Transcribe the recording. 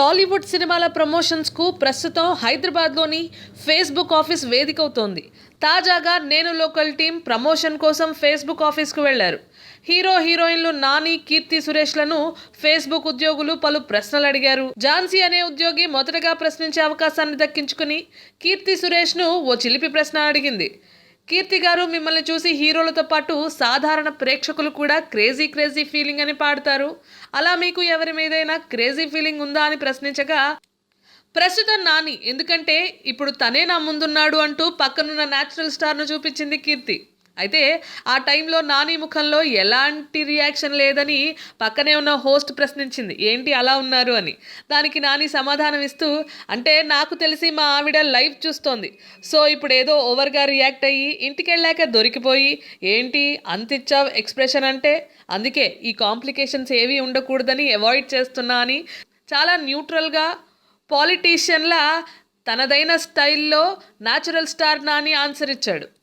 టాలీవుడ్ సినిమాల ప్రమోషన్స్కు ప్రస్తుతం హైదరాబాద్లోని ఫేస్బుక్ ఆఫీస్ వేదిక అవుతోంది తాజాగా నేను లోకల్ టీం ప్రమోషన్ కోసం ఫేస్బుక్ ఆఫీస్కు వెళ్ళారు. హీరో హీరోయిన్లు నాని కీర్తి సురేష్లను ఫేస్బుక్ ఉద్యోగులు పలు ప్రశ్నలు అడిగారు. ఝాన్సీ అనే ఉద్యోగి మొదటగా ప్రశ్నించే అవకాశాన్ని దక్కించుకుని కీర్తి సురేష్ను ఓ చిలిపి ప్రశ్న అడిగింది. కీర్తి గారు మిమ్మల్ని చూసి హీరోలతో పాటు సాధారణ ప్రేక్షకులు కూడా క్రేజీ క్రేజీ ఫీలింగ్ అని పాడతారు. అలా మీకు ఎవరి మీదైనా క్రేజీ ఫీలింగ్ ఉందా అని ప్రశ్నించగా ప్రస్తుతం నాని ఎందుకంటే ఇప్పుడు తనే నా ముందున్నాడు అంటూ పక్కనున్న న్యాచురల్ స్టార్ను చూపించింది కీర్తి. అయితే ఆ టైంలో నాని ముఖంలో ఎలాంటి రియాక్షన్ లేదని పక్కనే ఉన్న హోస్ట్ ప్రశ్నించింది. ఏంటి అలా ఉన్నారు? అని. దానికి నాని సమాధానం ఇస్తూ అంటే నాకు తెలిసి మా ఆవిడ లైవ్ చూస్తోంది. సో ఇప్పుడు ఏదో ఓవర్గా రియాక్ట్ అయ్యి ఇంటికి వెళ్ళాక దొరికిపోయి ఏంటి అంతిచ్చావ్ ఎక్స్ప్రెషన్ అంటే? అందుకే ఈ కాంప్లికేషన్స్ ఏవి ఉండకూడదని అవాయిడ్ చేస్తున్నా అని. చాలా న్యూట్రల్గా పాలిటీషియన్లా తనదైన స్టైల్లో న్యాచురల్ స్టార్ నాని ఆన్సర్ ఇచ్చాడు.